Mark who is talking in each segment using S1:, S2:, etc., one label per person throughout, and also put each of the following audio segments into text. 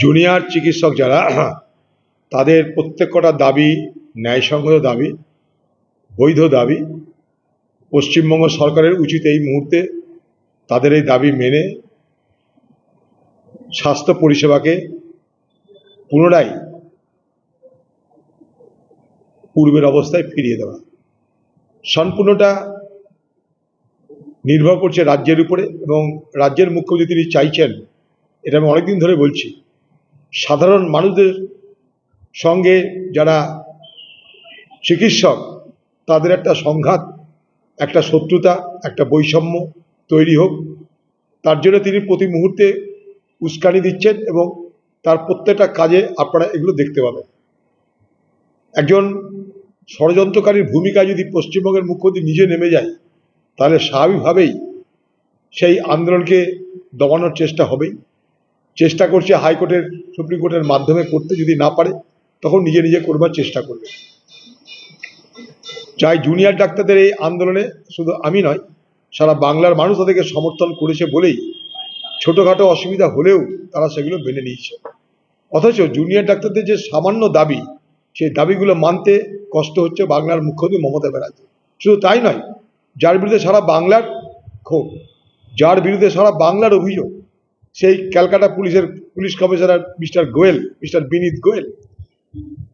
S1: Junior চিকিৎসক যারা, তাদের প্রত্যেক কটা দাবি, ন্যায়সঙ্গত দাবি, বৈধ দাবি, পশ্চিমবঙ্গ সরকারের উচিত এই মুহূর্তে তাদের এই দাবি মেনে স্বাস্থ্য পরিষেবাকে পুনরায় পূর্বের অবস্থায় ফিরিয়ে দেওয়া। সম্পূর্ণটা নির্ভর করছে রাজ্যের উপরে এবং রাজ্যের মুখ্যমন্ত্রী তিনি চাইছেন, এটা আমি অনেকদিন ধরে বলছি সাধারণ মানুষদের সঙ্গে যারা চিকিৎসক, তাদের একটা সংঘাত, একটা শত্রুতা, একটা বৈষম্য তৈরি হোক। তার জন্য তিনি প্রতি মুহূর্তে উস্কানি দিচ্ছেন এবং তার প্রত্যেকটা কাজে আপনারা এগুলো দেখতে পাবেন। একজন ষড়যন্ত্রকারীর ভূমিকা যদি পশ্চিমবঙ্গের মুখ্যমন্ত্রী নিজে নেমে যায়, তাহলে স্বাভাবিকভাবেই সেই আন্দোলনকে দমানোর চেষ্টা হবেই। চেষ্টা করছে হাইকোর্টের, সুপ্রিম কোর্টের মাধ্যমে করতে, যদি না পারে, তখন নিজে নিজে করবার চেষ্টা করবে। চাই জুনিয়র ডাক্তারদের এই আন্দোলনে শুধু আমি নয়, সারা বাংলার মানুষ তাদেরকে সমর্থন করেছে বলেই ছোটোখাটো অসুবিধা হলেও তারা সেগুলো মেনে নিয়েছে। অথচ জুনিয়র ডাক্তারদের যে সামান্য দাবি, সেই দাবিগুলো মানতে কষ্ট হচ্ছে বাংলার মুখ্যমন্ত্রী মমতা ব্যানার্জি। শুধু তাই নয়, যার বিরুদ্ধে সারা বাংলার ক্ষোভ, যার বিরুদ্ধে সারা বাংলার অভিযোগ সেই ক্যালকাটা পুলিশের police commissioner mister Goel, mister Vineet Goel,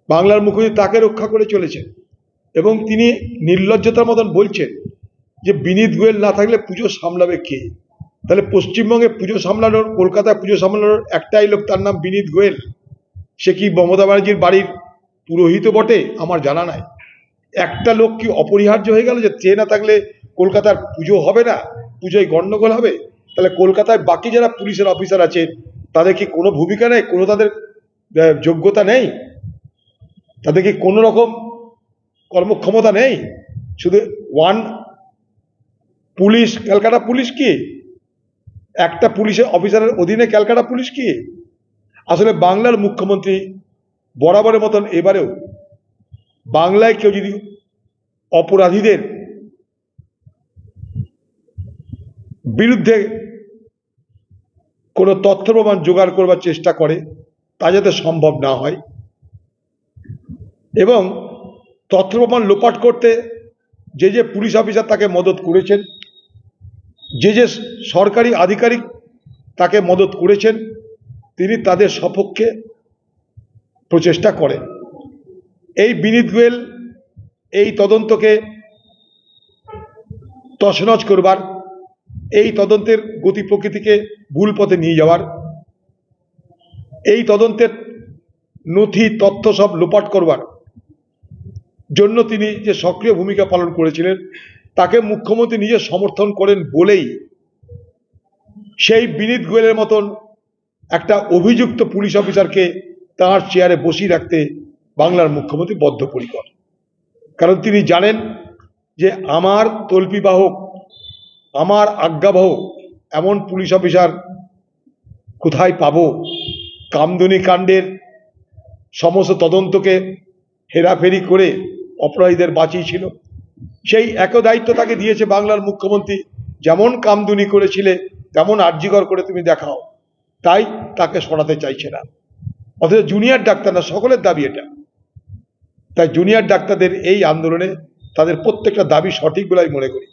S1: বাংলার মুখ্যমন্ত্রী তাকে রক্ষা করে চলেছেন। এবং তিনি নির্লজ্জতার মতন বলছেন যে বিনীত গোয়েল না থাকলে পুজো সামলাবে কে? তাহলে পশ্চিমবঙ্গে পুজো সামলানোর, কলকাতায় পুজো সামলানোর একটাই লোক তার নাম বিনীত গোয়েল। সে কি মমতা ব্যানার্জির বাড়ির পুরোহিত বটে? আমার জানা নাই। একটা লোক কি অপরিহার্য হয়ে গেল যে সে না থাকলে কলকাতার পুজো হবে না? পুজোয় গণ্ডগোল হবে? তাহলে কলকাতায় বাকি যারা পুলিশের অফিসার আছে, তাদের কি কোনো ভূমিকা নেই? কোনো তাদের যোগ্যতা নেই? তাদের কি কোনো রকম কর্মক্ষমতা নেই? শুধু ওয়ান পুলিশ, ক্যালকাটা পুলিশ কি? একটা পুলিশের অফিসারের অধীনে ক্যালকাটা পুলিশ কি? আসলে বাংলার মুখ্যমন্ত্রী বরাবরের মতন এবারেও বাংলায় কেউ যদি অপরাধীদের বিরুদ্ধে কোনো তথ্য প্রমাণ জোগাড় করবার চেষ্টা করে, তা যাতে সম্ভব না হয়। এবং তথ্য প্রমাণ লোপাট করতে যে যে পুলিশ অফিসার তাকে মদত করেছেন, যে যে সরকারি আধিকারিক তাকে মদত করেছেন, তিনি তাদের সপক্ষে প্রচেষ্টা করেন। এই বিনীত গোয়েল এই তদন্তকে তছনছ করবার এই তদন্তের গতি প্রকৃতিকে ভুল পথে নিয়ে যাওয়ার। এই তদন্তের নথি তথ্য সব লোপাট করবার জন্য তিনি যে সক্রিয় ভূমিকা পালন করেছিলেন, তাকে মুখ্যমন্ত্রী নিজে সমর্থন করেন বলেই সেই বিনীত গোয়েলের মতন একটা অভিযুক্ত পুলিশ অফিসারকে তার চেয়ারে বসিয়ে রাখতে বাংলার মুখ্যমন্ত্রী বদ্ধপরিকর। কারণ তিনি জানেন যে আমার তল্পিবাহক আমার আজ্ঞাবাহক এমন পুলিশ অফিসার কোথায় পাবো? কামদুনি কাণ্ডের সমস্ত তদন্তকে হেরাফেরি করে অপরাধীদের বাঁচিয়েছিল। সেই একই দায়িত্ব তাকে দিয়েছে বাংলার মুখ্যমন্ত্রী। যেমন কামদুনি করেছিলে, তেমন আর্যিকর করে তুমি দেখাও। তাই তাকে সরাতে চাইছে না। অথচ জুনিয়র ডাক্তার না, সকলের দাবি এটা। তাই জুনিয়র ডাক্তারদের এই আন্দোলনে তাদের প্রত্যেকটা দাবি সঠিক বলে মনে করি।